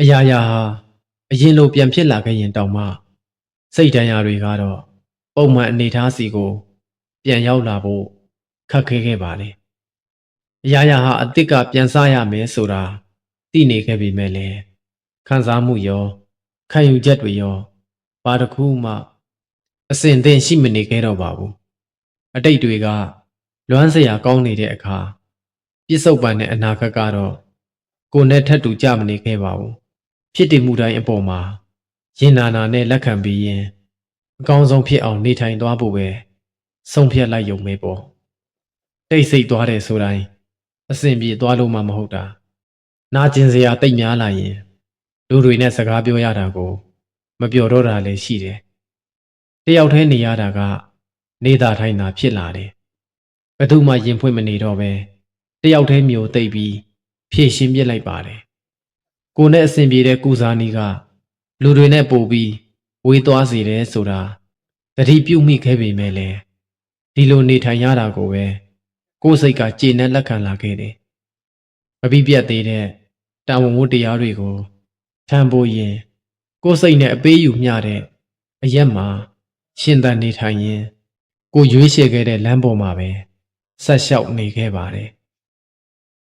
အရာရာဟာအရင်လိုပြန်ဖြစ်လာခဲ့ရင်တောင်မှစိတ်တရားတွေကတော့ပုံမှန်အနေထားစီကိုပြန်ရောက်လာဖို့ခက်ခဲခဲ့ပါလေအရာရာဟာအစ်စ်ကပြန်စားရမယ်ဆိုတာသိနေခဲ့ပေမဲ့လည်းခံစားမှုရောခံယူချက်တွေရောဘာတစ်ခုမှအစင်သင့်ရှိမနေခဲ့တော့ပါဘူးအတိတ်တွေကလွမ်းစရာကောင်းနေတဲ့အခါပြစ္ဆုတ်ပန်တဲ့အနာဂတ်ကတော့ကိုယ်နဲ့ထပ်တူကြမနေခဲ့ပါဘူး ဖြစ်တည်မှုတိုင်းအပေါ်မှာရင်နာနာနဲ့လက်ခံပြီးရင်အကောင်းဆုံးဖြစ်အောင်နေထိုင်သွားဖို့ပဲဆုံးဖြတ်လိုက်ရုံပဲပေါ့တိတ်ဆိတ်သွားတယ်ဆိုတိုင်းအစင်ပြေသွားလို့မှမဟုတ်တာနာကျင်စရာတိတ်များလာရင်လူတွေနဲ့စကားပြောရတာကို မပြောတော့တာလည်းရှိတယ်တယောက်တည်းနေရတာက နေတာထိုင်တာဖြစ်လာတယ်ဘယ်သူမှရင်ဖွင့်မနေတော့ပဲတယောက်တည်းမျိုးသိပ်ပြီးဖြည့်ရှင်းပြစ်လိုက်ပါတယ် ကိုနဲ့အဆင်ပြေတဲ့ကုစားနီးကလူတွေနဲ့ပို့ပြီးဝေးသွားစေတယ်ဆိုတာတတိပြုတ်မိခဲ့ပေမဲ့လည်းဒီလိုနေထိုင်ရတာကိုပဲကိုယ်စိတ်ကကျေနပ်လက်ခံလာခဲ့တယ်မပြီးပြတ်သေးတဲ့တာဝန်ဝတ္တရားတွေကိုထမ်းဖို့ရင်ကိုယ်စိတ်နဲ့အပေးယူမျှတဲ့အရက်မှာရှင်သန်နေထိုင်ရင်ကိုရွေးချယ်ခဲ့တဲ့လမ်းပေါ်မှာပဲဆက်လျှောက်နေခဲ့ပါတယ်